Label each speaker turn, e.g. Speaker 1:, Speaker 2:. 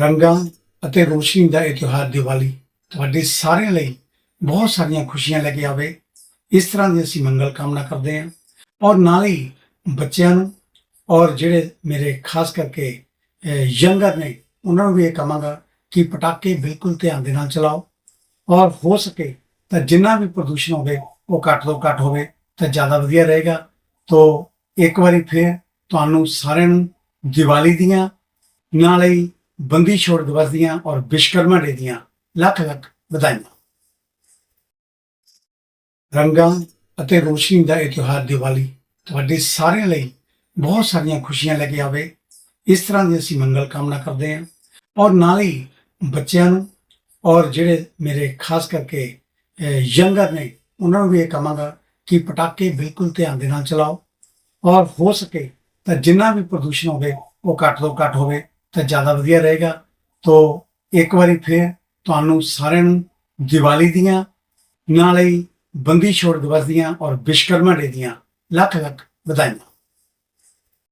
Speaker 1: ਰੰਗਾਂ ਅਤੇ ਰੋਸ਼ਨੀ ਦਾ ਇਹ ਤਿਉਹਾਰ ਦੀਵਾਲੀ ਤੁਹਾਡੇ ਸਾਰਿਆਂ ਲਈ ਬਹੁਤ ਸਾਰੀਆਂ ਖੁਸ਼ੀਆਂ ਲੈ ਕੇ ਆਵੇ। ਇਸ ਤਰ੍ਹਾਂ ਦੀ ਅਸੀਂ ਮੰਗਲ ਕਾਮਨਾ ਕਰਦੇ ਹਾਂ। ਔਰ ਨਾਲ ਹੀ ਬੱਚਿਆਂ ਨੂੰ ਔਰ ਜਿਹੜੇ ਮੇਰੇ ਖਾਸ ਕਰਕੇ ਯੰਗਰ ਨੇ, ਉਹਨਾਂ ਨੂੰ ਵੀ ਇਹ ਕਹਾਂਗਾ ਕਿ ਪਟਾਕੇ ਬਿਲਕੁਲ ਧਿਆਨ ਦੇ ਨਾਲ ਚਲਾਓ। ਔਰ ਹੋ ਸਕੇ ਤਾਂ ਜਿੰਨਾ ਵੀ ਪ੍ਰਦੂਸ਼ਣ ਹੋਵੇ, ਉਹ ਘੱਟ ਤੋਂ ਘੱਟ ਹੋਵੇ, ਤਾਂ ਜ਼ਿਆਦਾ ਵਧੀਆ ਰਹੇਗਾ। ਤੋ ਇੱਕ ਵਾਰੀ ਫਿਰ ਤੁਹਾਨੂੰ ਸਾਰਿਆਂ ਨੂੰ ਦੀਵਾਲੀ ਦੀਆਂ ਨਾਲ ਹੀ ਬੰਦੀ ਛੋੜ ਦਿਵਸ ਦੀਆਂ ਔਰ ਵਿਸ਼ਕਰਮਾ ਡੇ ਦੀਆਂ ਲੱਖ ਲੱਖ ਵਧਾਈਆਂ। ਰੰਗਾਂ ਅਤੇ ਰੋਸ਼ਨੀ ਦਾ ਇਹ ਤਿਉਹਾਰ ਦੀਵਾਲੀ ਤੁਹਾਡੇ ਸਾਰਿਆਂ ਲਈ ਬਹੁਤ ਸਾਰੀਆਂ ਖੁਸ਼ੀਆਂ ਲੈ ਕੇ ਆਵੇ। ਇਸ ਤਰ੍ਹਾਂ ਦੀ ਅਸੀਂ ਮੰਗਲ ਕਾਮਨਾ ਕਰਦੇ ਹਾਂ ਔਰ ਨਾਲ ਹੀ ਬੱਚਿਆਂ ਨੂੰ ਔਰ ਜਿਹੜੇ ਮੇਰੇ ਖਾਸ ਕਰਕੇ ਯੰਗਰ ਨੇ, ਉਹਨਾਂ ਨੂੰ ਵੀ ਇਹ ਕਹਾਂਗਾ ਕਿ ਪਟਾਕੇ ਬਿਲਕੁਲ ਧਿਆਨ ਦੇ ਨਾਲ ਚਲਾਓ। ਔਰ ਹੋ ਸਕੇ ਤਾਂ ਜਿੰਨਾ ਵੀ ਪ੍ਰਦੂਸ਼ਣ ਹੋਵੇ, ਉਹ ਘੱਟ ਤੋਂ ਘੱਟ ਹੋਵੇ। ਤਾਂ ਜ਼ਿਆਦਾ ਵਧੀਆ ਰਹੇਗਾ। ਤੋ ਇੱਕ ਵਾਰੀ ਫਿਰ ਤੁਹਾਨੂੰ ਸਾਰਿਆਂ ਨੂੰ ਦੀਵਾਲੀ ਦੀਆਂ, ਨਾਲ ਹੀ ਬੰਦੀ ਛੋੜ ਦਿਵਸ ਦੀਆਂ ਔਰ ਵਿਸ਼ਕਰਮਾ ਡੇ ਦੀਆਂ ਲੱਖ ਲੱਖ ਵਧਾਈਆਂ।